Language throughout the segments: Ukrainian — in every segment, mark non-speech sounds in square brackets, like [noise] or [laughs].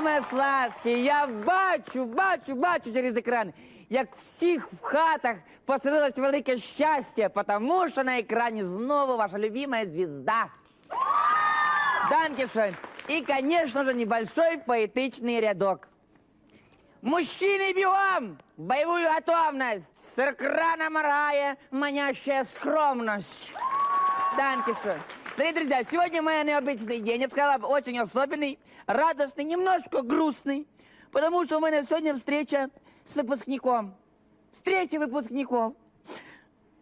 кіці моє сладке, я бачу, бачу, бачу через екран, як всіх в хатах поселилось велике щастя, потому що на екрані знову ваша любимая звезда. Данкишон. И, конечно же, небольшой поэтичный рядок. Мужчины бегом! В боевую готовность! С экрана морая манящая скромность. Данкишон. Дорогие друзья, сегодня мой необычный день. Я бы сказала, очень особенный, радостный, немножко грустный. Потому что у меня сегодня встреча с выпускником. Встреча выпускников.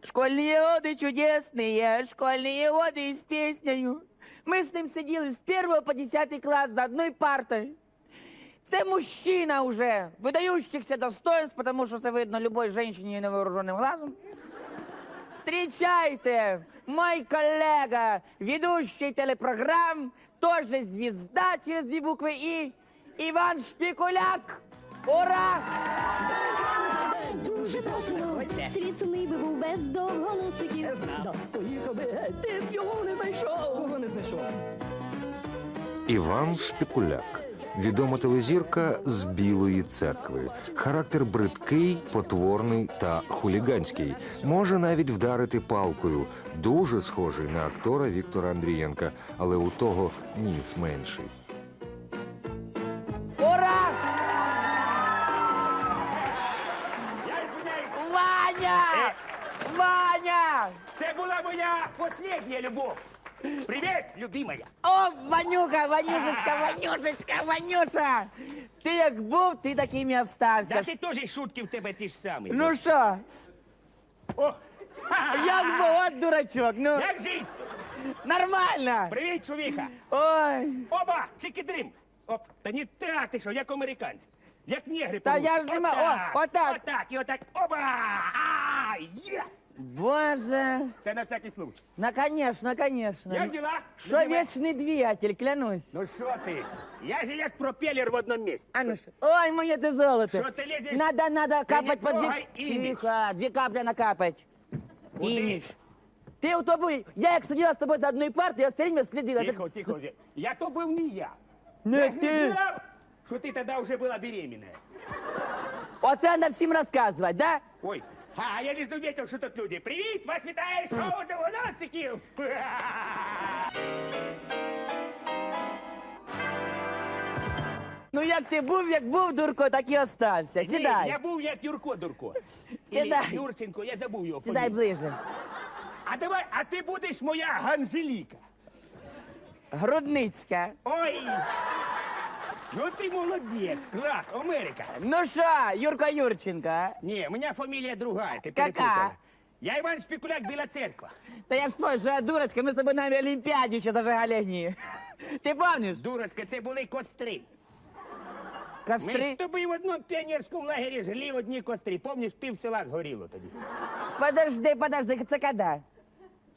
Школьные годы чудесные, школьные годы с песнею. Ми з ним сиділи з 1 по 10 клас за одною партою. Це мужчина уже, видающихся достоинств, потому що це видно любой женщине невооруженным глазом. Встречайте, мой коллега, ведущий телепрограмм, тоже звезда через две буквы И, Иван Шпикуляк. Ура! Дуже просимо. Світ сумний би був без довгоносиків. Поїхав би геть, ти б його не знайшов. Кого не знайшов? Іван Шпікуляк. Відома телезірка з Білої церкви. Характер бридкий, потворний та хуліганський. Може навіть вдарити палкою. Дуже схожий на актора Віктора Андрієнка, але у того ніс менший. Ура! Ваня! Ваня! це була моя последняя любов. Привіт, любимая. О, Ванюха, Ванюшечка, Ванюшечка, Ванюша! Ти як був, ти таким і Да остався. ти теж шутки в тебе ті ж самі. Ну що, О, як був, от дурачок, ну, як жизнь? нормально. Привіт, шуміха. Ой, Оба, чики-дрим. Оп, та не так ти що, як американці. Як негри Та по-русски. я ж нема- Отак, о, отак. Отак, і отак. Оба! А, єс! боже. Це на всякий случай. Ну, конечно, конечно. Як діла? Що любимая? вічний двигатель, клянусь. Ну що ти? Я же як пропелер в одному місці. А ну що? Ой, моє ти золото. Що ти лізеш? Надо, надо капать не под две... трогай імідж. Тихо, две капли накапать. Куди? Імідж. Ти у тобі, я як сиділа з тобою за одною партою, я все время следила. за- Тихо, тихо. Я то був не я. Не я ж не ти. знав, що ти тоді вже була беременна. Оце треба всім розказувати, да? Ой, а я не заметил, що тут люди. Привіт, вас вітає шоу довгоносиків. Ну як ти був, як був, дурко, так і остався. Ні, Сідай. я був як Юрко Дурко. Сідай. Юрченко, я забув його Сідай фамілію. ближе. А давай, а ти будеш моя Ганжеліка. Грудницька. Ой! Ну ти молодець, клас, Америка. Ну що, Юрко Юрченко? Ні, у мене фамілія другая, ти Кака? перепутала. Я Іван Шпікуляк, Біла церква. Та я ж що я дурочка, ми з тобою на Олімпіаді ще зажигали огні. [laughs] Ти помниш? Дурочка, це були костри. Ми з Костри? тобою в одному піонерському лагері жгли одні костри. Помніш, пів села згоріло тоді. Подожди, подожди, це коли?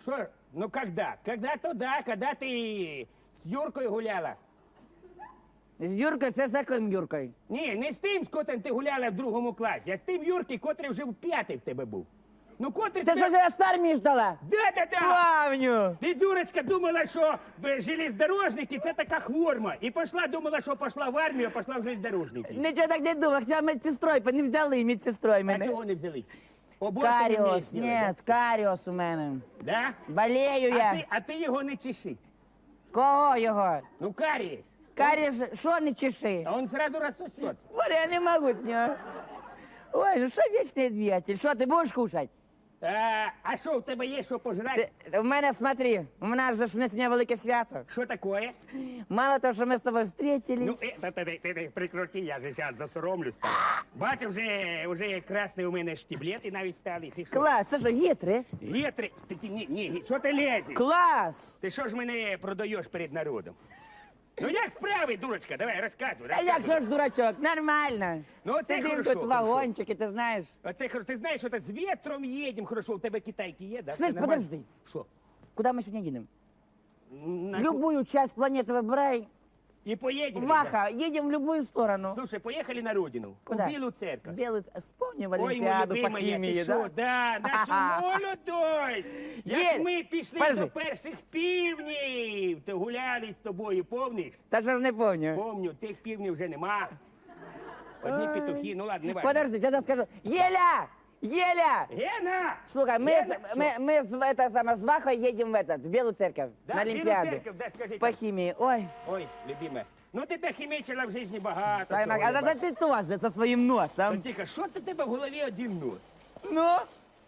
Что? Ну когда? Когда то да, когда ты з Юркою гуляла. З Юркою, це з яким Юркою? Ні, не з тим, з котрим ти гуляла в другому класі, а з тим Юрки, котрий вже в п'ятий в тебе був. Ну котрий Це що ж я з армії ждала? Да-да-да! Помню. Ти, дурочка, думала, що е, железнодорожники це така хворма. І пішла, думала, що пішла в армію, а пішла в железнодорожники. Нічого так не думав, хотіла медсестрою, не взяли медсестрою А мене. чого не взяли? Оборти не Каріос, делать, ні, каріос у мене. Да? Да? Болею А, я. ти, а ти його не чеши. Кого його? Ну, карієс. Каріс, що не чеши? А он сразу рассосется. Боря, я не можу з нього. Ой, ну що вічний двигатель? Що, ти будеш кушати? А, а що, в тебе є що пожрати? Ти- У мене, смотри, у мене ж у сьогодні велике свято. Що таке? Мало того, що ми з тобою встретились. Ну, е, та, та, ти, ти, ти прикрути, я же зараз засоромлюсь. Бачив, вже, вже красний у мене штіблети навіть стали. Ти що? Клас, це що, гітри? Гетри, ти, ти, ні, ні, що ти лезеш? Клас! Ти що ж мене продаєш перед народом? Ну як справи, дурочка, давай, розказуй, А як розказуй. же ж, дурачок, нормально. Ну, це Сидим хорошо, тут хорошо. вагончики, ти знаєш. Оце, хоро- ти знаєш, що це з вітром їдемо, хорошо, у тебе китайки є, да? Слышь, Все нормально? подожди. Що? Куда мы сегодня едем? На ку- Любую часть планеты выбирай. И поедем. Ваха, едем в любую сторону. Слушай, поехали на родину. Куда? В Білу церковь. Белый... Вспомним Ой, по що, да? да, нашу [laughs] молодость. Як Єль, ми пішли подожди. до перших півнів, то гуляли з тобою, помниш? Та що ж не помню. Помню, тих півнів вже нема. Одні петухи, ну ладно, не важно. Подожди, сейчас я скажу. Еля! Еля! Гена! Слухай, мы, Гена, с, мы, що? мы с, это, самое, с Вахой едем в этот, в Белую церковь, Да, на Білу Олимпиаду. церковь, да, скажи По там. химии. Ой, Ой, любиме. Ну тебе хімічила в житті багато. та, чого а я да, бачу. ты тоже со своим Та носом. Тихо, що ти в тебе в голові один нос? Ну?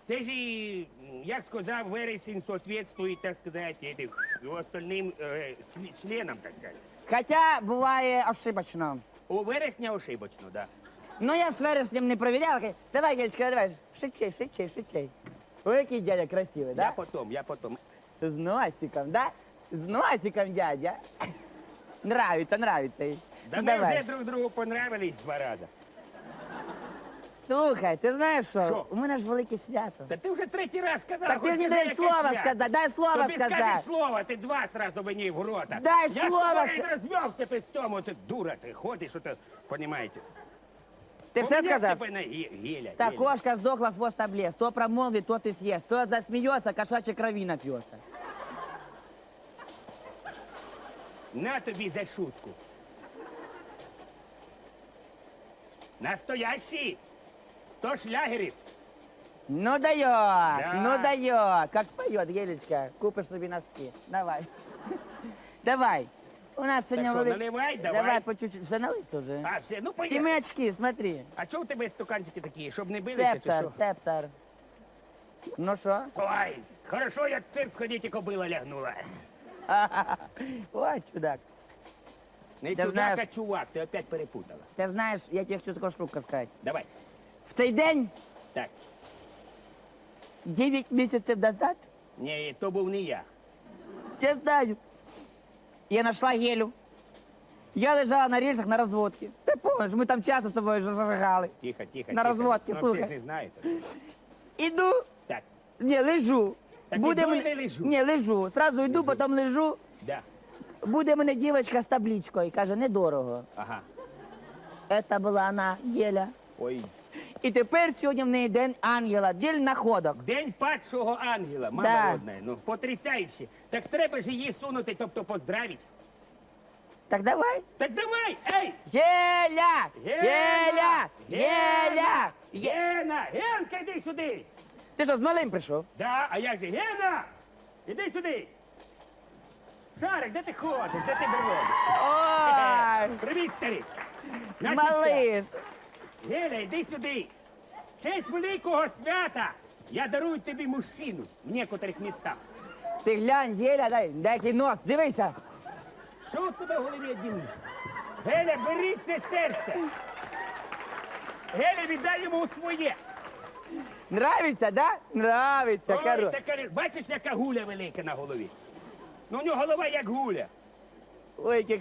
Це ж, і, м, як сказав, вересень соответствует, так сказать, этим, остальним е, члі- членам, так сказать. Хотя бывает ошибочно. У вересня ошибочно, да. Но я с вереснем не проверял. Давай, Гелечка, давай, шичей, шичей, шичей. Ой, какой дядя красивый, Я да? потом, я потом. С носиком, да? С носиком, дядя. Нравится, нравится. Да Ну, ми давай. друг другу понравились два рази. Слухай, ти знаєш що? Що? У мене ж велике свято. Та ти вже третій раз сказав. Так ти хоч не скажи, дай яке слова свято. сказати, дай слова Тобі сказати. скажеш слово, ти два сразу мені в рота. Дай я слово Я ска- розвівся без цьому, ти дура, ти ходиш, ото, понімаєте. Ти все Поміняв сказав? тебе на гі- гіля. Та гіля. кошка здохла, хвост облез. То промолвит, то ты съешь. То засмеется, кошачьей крови напьется. На тобі за шутку. Настоящий. Сто шлягерів. Ну дает, Да. ну дает. Как поет, Елечка. Купишь себе носки. Давай. [laughs] Давай. У нас сегодня... що, вели- наливай, давай. Давай по чуть-чуть. Все налито уже. А, все, ну И поїхали. мы очки, смотри. А чого у тебе стуканчики такі, щоб не билися чи що? цептор. Ну что? Ой, хорошо, як цирк сходити, кобила лягнула. [laughs] Ой, чудак. Не Ти чудак, знаєш- а чувак, ти опять перепутала. Ти знаєш, я тебе хочу таку штуку сказати. Давай. В цей день, Так. 9 місяців назад, Ні, то був не я. я знаю, я знайшла гелю. Я лежала на рельсах на розводці. Ти помниш, ми там часто з тобою зажигали. Тихо, тихо. На тихо. розводці, слухай. всіх не знаєте. Іду, Так, ні, лежу. Так іду і не лежу. Ні, лежу. Сразу йду, потім лежу. да. Буде мене дівчинка з табличкою. Каже, недорого. Ага. Це була вона, Геля. Ой. І тепер сьогодні в неї день ангела, день находок. День падшого ангела, мама Да. родна. Ну, потрясающе. Так треба ж її сунути, тобто поздравити. Так давай. Так давай, ей! Геля! Геля! Геля! Ге- Гена! Генка, йди сюди! Ти що, з малим прийшов? Да, а як же? Гена! Іди сюди! Шарик, де ти ходиш? Де ти бродиш? Ой! Привіт! Значить так, Малиш! Геля, йди сюди! В честь великого свята я дарую тобі мужчину в некоторих містах. Ти глянь, Геля, дай, дай нос, дивися. Що в тебе в голові один? Геля, бери це серце! Геля, віддай йому своє! Нравиться, да? Нравиться, короче. така, бачиш, яка гуля велика на голові? Ну, у нього голова як гуля. Ой, який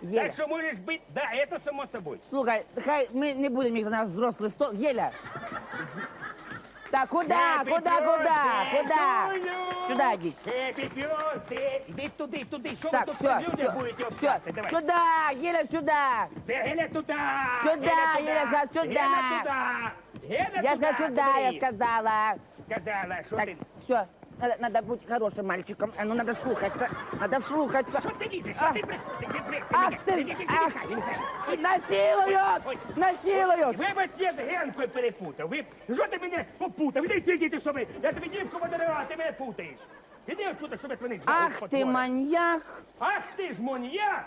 кадосе. Геля, Так що можеш бити, да, це само собою. слухай, хай ми не будемо їх на взрослий стол. Геля. Так, куда, Happy куда, куда, birthday куда? to you! Сюда йдіть. Happy birthday! Іди туди, туди, що Так, ви тут все, при людях будете все, общатися? Давай. сюда, Геля, сюда. Де Геля туди! Сюди, Геля, сказала, сюди. Геля туди! Геля Я туди! сказала, сюда, я смотри. сказала. Сказала, що Так, ти... все, надо, надо быть хорошим мальчиком. А ну надо слухаться, надо слухаться. Що ти лізеш? Що А. ти при... Ти не прийшли Ах мене? ты, Не, не, не, не ах. мішай, не мішай. Ой, Насилуют! Ой. Насилуют! Вибач, я з Генкою перепутав. Ви... Що ти мене попутав? Іди сидіти, що ви... Я тобі дівку подарував, а ти мене путаєш. Іди отсюда, щоб я тебе не знав. Ах ты маньяк! Ах ти ж маньяк!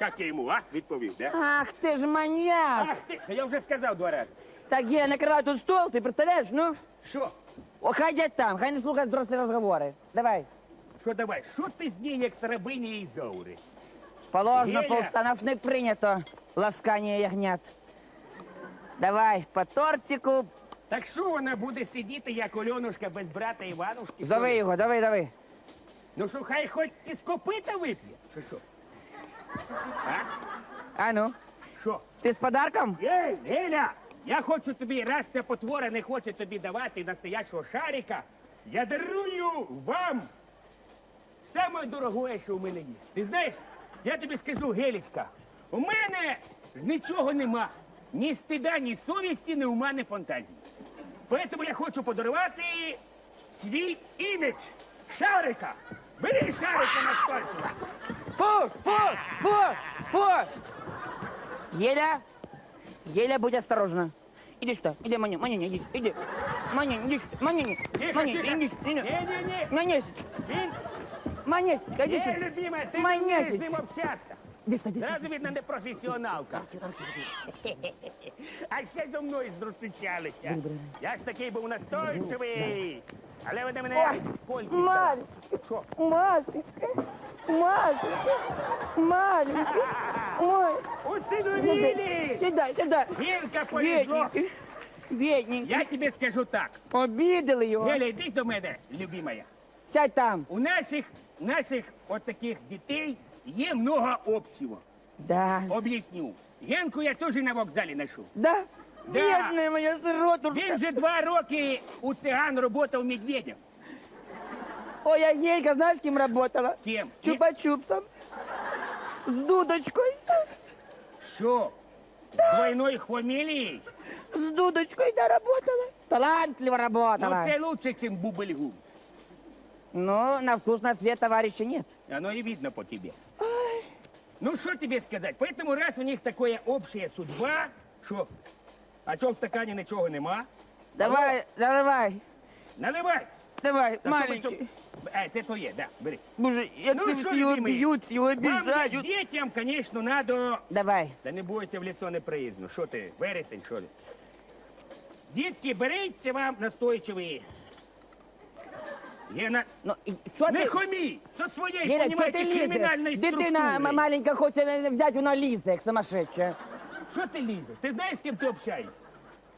Як я йому, а? Відповів, да? Ах ты ж маньяк! Ах ти! Та я вже сказав два рази. Так, Геля, накрывай тут стол, ты представляешь, ну? Що? О, хай дядь там, хай не слухает взрослые разговоры. Давай. Що давай? Що ти з ній, як з рабині Ізаури? Положено, Геля. полста, нас не принято ласкание ягнят. Давай, по тортику. Так що вона буде сидіти, як Ольонушка без брата Іванушки? Зови Що? его, давай, давай. Ну що, хай хоч із копита вип'є? Чи що? А? А ну, Що? ты с подарком? Ей, Геля, Я хочу тобі, раз ця потвора не хоче тобі давати настоящого шарика, я дарую вам саме дорогое, що у мене є. Ти знаєш, Я тобі скажу, Гелічка, у мене ж нічого нема. Ні стида, ні совісті, ні ума, ні фантазії. Тому я хочу подарувати свій імідж шарика. Бери шарика на стольчик. Фу, фу, фу, фу. Еля, Еля, будь осторожна. Иди сюда, иди, Маня, Маня, иди, иди. Маня, иди, сюда, Маня, Тихо, Маня, тихо. иди, иди. Ні-ні-ні. Маня, Він Маня, иди Е, сюда. любимая, ти не Маня, вмієш з ним общатися. Иди сюда, иди сюда. Зразу видно, не професіоналка. [laughs] А ще зі мною зустрічалися. Я ж такий був настойчивий. Але вони мене скольки здали. Що? Маленький, маленький. Ой, Усиновили! сюда, сюда. Гілка повезло. Бедненький. Я тобі скажу так. Обидели его. Геля, йди до мене, любимая. Сядь там. У наших, наших от таких дітей є много общего. Да. Об'ясню. Генку я теж на вокзалі знайшов. Да? Да. Бедная моя сиротушка. Він же два роки у циган працював медведем. Ой, я Елька, знаешь, кем работала? Кем? Чупа-чупсом. С дудочкой. Що? З двойною фамілією? С дудочкой, да, работала. Талантливо Ну работала. це лучше, ніж бубельгум. Но на вкус на цвет товарища нет. Оно и видно по тебе. Ну, что тебе сказать? Поэтому раз у них такая общая судьба, що, а чого в стакані нічого нема, Давай, давай, наливай. давай, Та маленький. це- Е, це твоє, да, бери. Боже, як Ну, що, любимий? бьют, его Вам, дітям, конечно, надо... Давай. Та не бойся в лицо неприязно. Що ти, вересень, що ли? Дітки, беріться вам настойчиві. Є на... Ну, і що Не ти? хомій! Со своєї, Геля, що понімаєте, ти кримінальної лізеш? Дитина структури. маленька хоче взяти, вона лізе, як сумасшедша. Що ти лізеш? Ти знаєш, з ким ти общаєшся?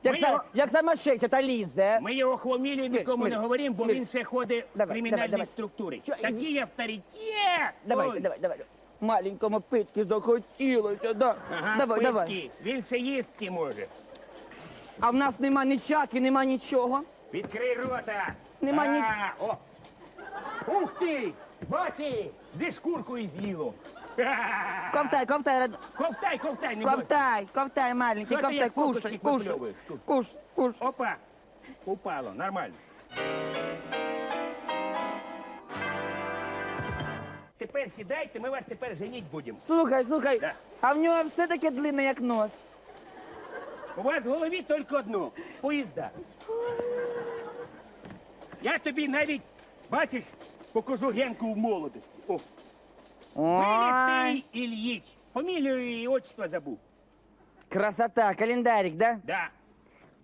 Як, Ми са, його- як сумасшедша, та лізе. Ми його хвамілію нікому ми- не говоримо, бо ми- він ще ходить з Давай, кримінальної давай, давай. структури. Що, Такий авторитет! Давай, Ой. давай, давай. Маленькому питки захотілося, да. Ага, давай, давай. питки. Він ще їсти може. А в нас нема ні чаки, нема нічого. Відкрий рота. Нема ні- О. Ух ти! Бачи, зі шкуркою з'їло. Ковтай, ковтай, Ковтай, ковтай, не бойся. ковтай, ковтай, маленький, Що ти ковтай, як кушай, кушай, випльовуєш тут? кушай, кушай. Опа, упало, нормально. Тепер сідайте, ми вас тепер женіть будемо. Слухай, слухай, Да. а в нього все таке длинне, як нос. У вас в голові тільки одно поїзда. Я тобі навіть, бачиш, покажу генку в молодості. О, Ой, Ільїч. Фамілію і отчество забув. красота, календарик, да? Да.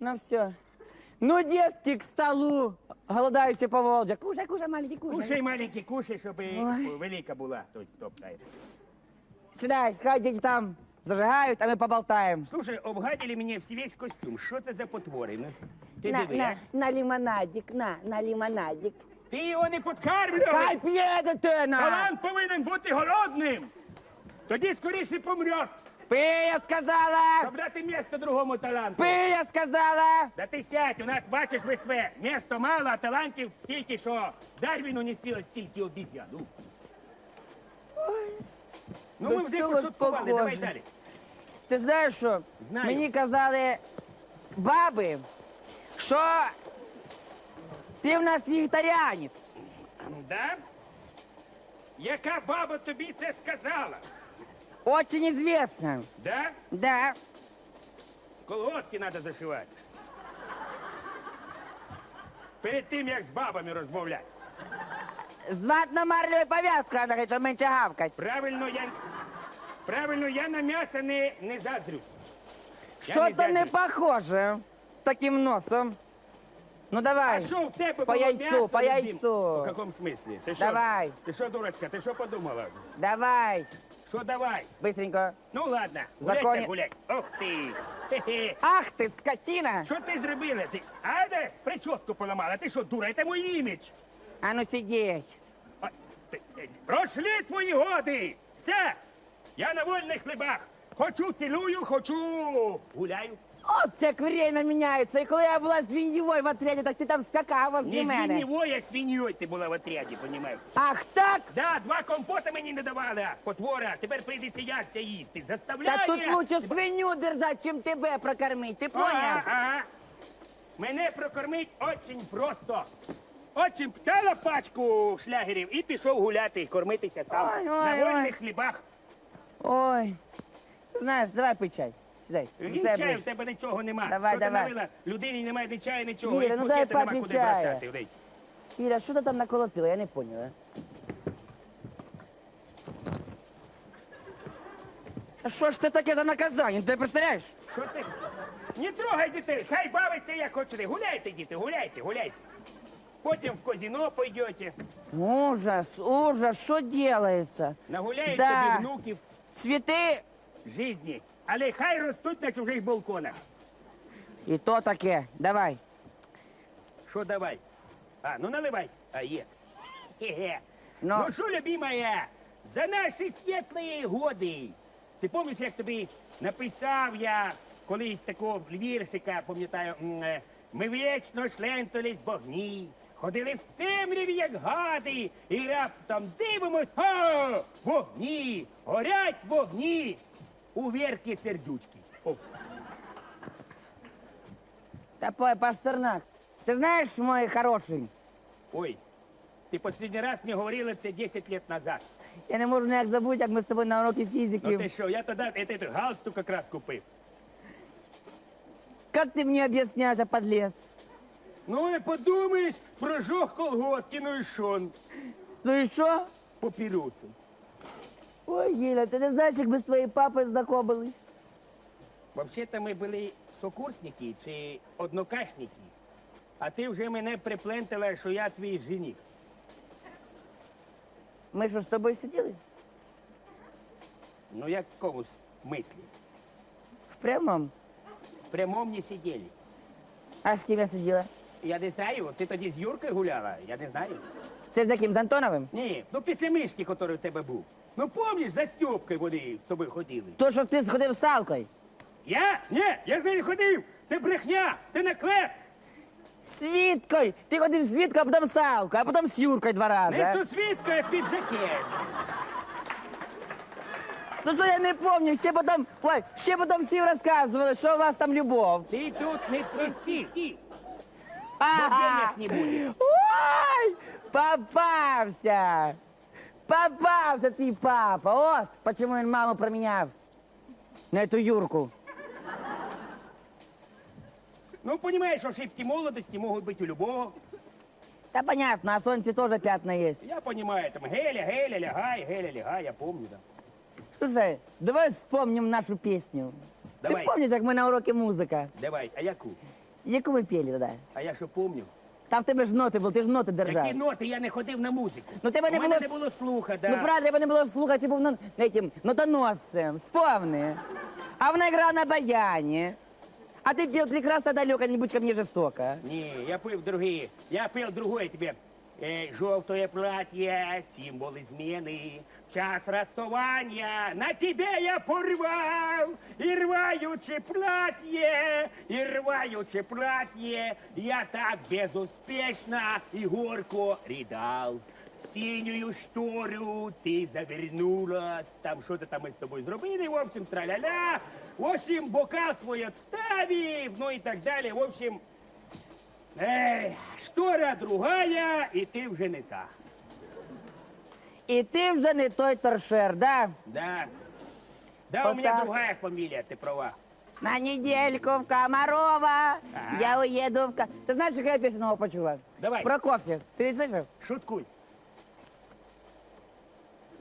Ну все. Ну, детки, к столу. Голодающие по Волжье. Кушай, кушай, маленький, кушай. Кушай, маленький, кушай, щоб Ой. велика була. Тобто, стоп, дай. Сюда, хай дети там зажигают, а мы поболтаем. Слушай, обгадили мені всі весь костюм. Що це за потвори? Ну? Ти на, на, на лимонадик, на, на лимонадик. Ти його не! Хай п'є дитина! Талант повинен бути голодним! Тоді скоріше помрет, Пий, я сказала! щоб дати місце другому таланту. Пий, я сказала! Да ти сядь, у нас бачиш ви своє. Місто мало, а талантів стільки, що Дарвіну не спіло стільки обізян. Ну, ну ми вже пошуткували, похоже. давай далі. Ти знаєш що? Знаю. Мені казали баби, що ти в нас вегетаріанець. Да? Яка баба тобі це сказала? Очень известно. Да? Да. Колготки треба зашивати. Перед тим, як з бабами розмовляти. З ватно-марлевою пов'язкою треба, щоб менше гавкать. Правильно, я. Правильно, я на м'ясо не, не заздрюсь. Я Що то не заздрю. похоже з таким носом. Ну давай. А що в тебе По було яйцу, м'ясо? по любим? яйцу. В якому смислі? Ти що? Давай. Ти що, дурочка, ти що подумала? Давай. Що давай? Быстренько. Ну ладно, Законі- гуляйте, гуляй. Ох ти. Хе-хе. Ах ти, скотина! Що ти зробила? Ти? А? Прическу поламала. Ти що, дура? Це мій імідж. А ну сидеть. А, ти- е, Пройшли твої годи! Все! Я на вольних хлібах! Хочу цілую, хочу гуляю. От як время міняється. І коли я була звіньєвою в отряді, так ти там скакав возле Не мене. свиньовою, а свиньою ти була в отряді, понімаєш? Ах так? Да, два компота мені не давали, потвора. Тепер прийдеться яся їсти. Та Заставляє. тут лучше свиню держать, чим тебе прокормить. Ти Ага, поняв? ага. Мене прокормить очень просто. Очень птала пачку шлягерів і пішов гуляти, кормитися сам. Ой, ой, на ой. вольних хлібах. Ой. Знаєш, давай пий чай. Сідай. Він чаю, в тебе нічого нема. Давай, Що ти давай. налила? Людині немає ні чаю, нічого. Іра, і ну пакети дай нема папі куди чая. бросати. Іра, що ти там наколотила? Я не поняла. А що ж це таке за наказання? Ти представляєш? Що ти? Не трогай дітей, хай бавиться як хочете. Гуляйте, діти, гуляйте, гуляйте. Потім в казино пойдете, Ужас, ужас, що делается? нагуляєте Да. до внуків Цвіти жизні. Але хай ростуть на чужих балконах. і то таке. Давай. Що давай? А, ну наливай. А є. Хе-хе. Ну. Ну що, любимая, за наші світлі годи. Ти пам'ятаєш, як тобі написав я колись такого віршика, пам'ятаю, м, е, ми вічно шлентались богні, ходили в темряві, як гади, і раптом дивимось, о, вогні, горять вогні, у вірки сердючки. О, Топой Пастернак. Ти знаєш, мой хороший, ой, ти останній раз мені говорила це 10 років назад. я не можу ніяк забути, як ми з тобою на уроці фізики. Ну ти що, я тоді этот галстук якраз купив. Как ты мне объясняешь, а подлец? Ну, не подумаєш, прожог колготки, ну і що? Ну и что? Папіруси. Ой, Геля, ты не знаешь, как мы с твоей папой знакомились? Взагалі-то ми були сокурсники чи однокашники, а ти вже мене приплентила, що я твій жених. Мы что, с тобой сидели? Ну, як в якому смислі? В прямом? В прямому не сиділи. А с кем я сидела? Я не знаю, ти тоді з Юркою гуляла, я не знаю. Ты за кем, с Антоновым? Ні, ну після мишки, який у тебе був. Ну, пам'ятаєш, за Стьопкою вони з тобою ходили. То, что ты сходил с Салкой. Я? Ні, я з нею ходив. Це брехня, це наклеп. С Виткой! Ты ходил с Виткой, а потом с Алкой, а потом с Юркой два раза. Не сусвідка, а в піджаке. Ну что я не помню, ще потом, ой, ще потом всем рассказывали, что у вас там любовь. Ти тут не цвісти. Ага. денег не будет. Ой, попався. Попався ты, папа. Вот почему он маму променял на эту Юрку. Ну, понимаешь, ошибки молодости могут быть у любого. Да понятно, на солнце тоже пятна есть. Я понимаю, там Геля, Геля, лягай, Геля, лягай, я помню, да. Слушай, давай вспомним нашу песню. Давай. Ты помнишь, как мы на уроке музыка? Давай, а яку? Яку ми пели тогда? А я що помню? Там в тебе ж ноти були, ти ж ноти держав. Які ноти, я не ходив на музику. Ну, тебе не У мене було- не було слуха, да. Ну, правда, тебе не було слухати, ти був на, этим, нотоносцем, вспомни. А вона грала на баяні. А ты пел прекрасно далеко, не будь ко мне жестоко. Ні, я пив другие. Я пив другое тебе. Э, желтое платье, символ измены, в час расставания на тебе я порвал, и рваючи платье, и рваючи платье, я так безуспешно и горько ридал. В синюю штору ты завернулась, там что-то там мы с тобой зробили, в общем, траля-ля, в общем, бокал свой отставив, ну и так далее, в общем, Ей, штора другая, і ти вже не та. І ти вже не той торшер, да? Да. Да, Вот у меня так. другая фамилия, ты права. На недельку в Комарова Ага. я уеду в... Ко- Ты знаешь, какая песня нового почула? Давай. Прокофьев. Ты не слышал? Шуткуй.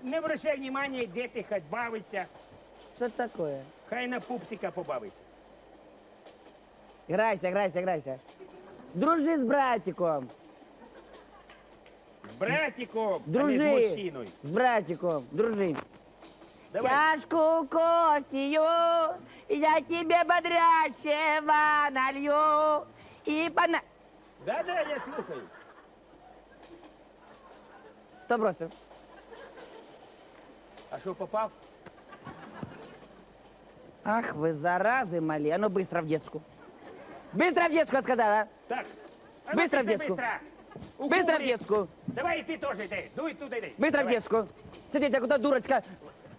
Не обращай внимания, де ти хоть бавиться. Что это такое? Хай на пупсика побавиться. Играйся, играйся, играйся. Дружи с братиком. З братиком, а не Дружи. з мужчиною. С братиком. Дружи. Давай. Чашку кофею я тебе бодрящего налью. И пона... Да-да, я слухаю. Кто бросил? А що попав? Ах, вы заразы мали. А ну быстро в детскую. Быстро в детскую, я сказала. Так. А ну, Быстро в пішли детскую. Быстро. У Быстро в курі. детскую. Давай і ти теж йди. Дуй туди йди. Быстро в Давай. детскую. Сидите, куда дурочка.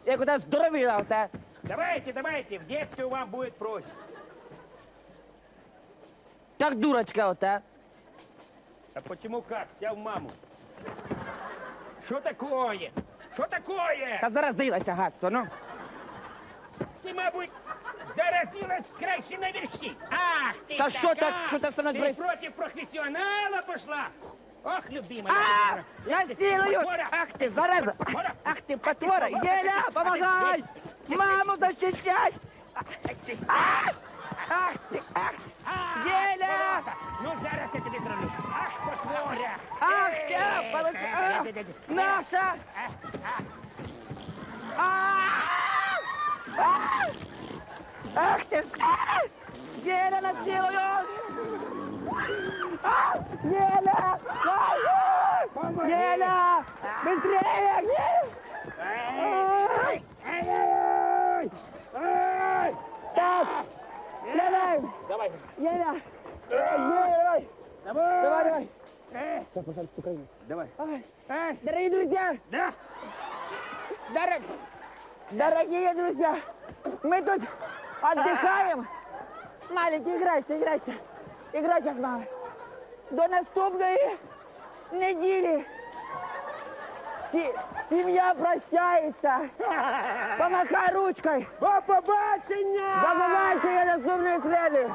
Я куда здоровила вот, а. Давайте, давайте, в детстве вам будет проще. Как дурочка вот, а. А почему как? Сяв маму. Що такое? Що такое? Та заразилася гадство, ну. Ти, мабуть, заразилась краще на вірші. Ах, ти Та така! що так, що ти все Ти назвеш? проти професіонала пошла? Ох, любима. А, я тебе зараз- насилую! Потвора! Ах ты, зараза! Потвора! Ах ты, потвора! Еля, помогай! Маму защищай! А! Ах ты, ах! А, Еля! сволота! Ну, зараз я тобі зроблю. Ах, потворя! Ах Ей! ты, получи! А! Де-де-де-де. Наша! А! А! Ах ты! Геля насилуют! Геля! Геля! Быстрее! Так! Давай! Давай! давай, Давай! Давай! Давай! Так, пожалуйста, Украина. Давай. Дорогие друзья! Да! Дорогие друзья! Мы тут отдыхаем! Маленький, играйте, играйте! Играйте с мамой! До наступної неділі! Сі- Сім'я прощається! Помахай ручкой! До побачення! До побачення наступної середи!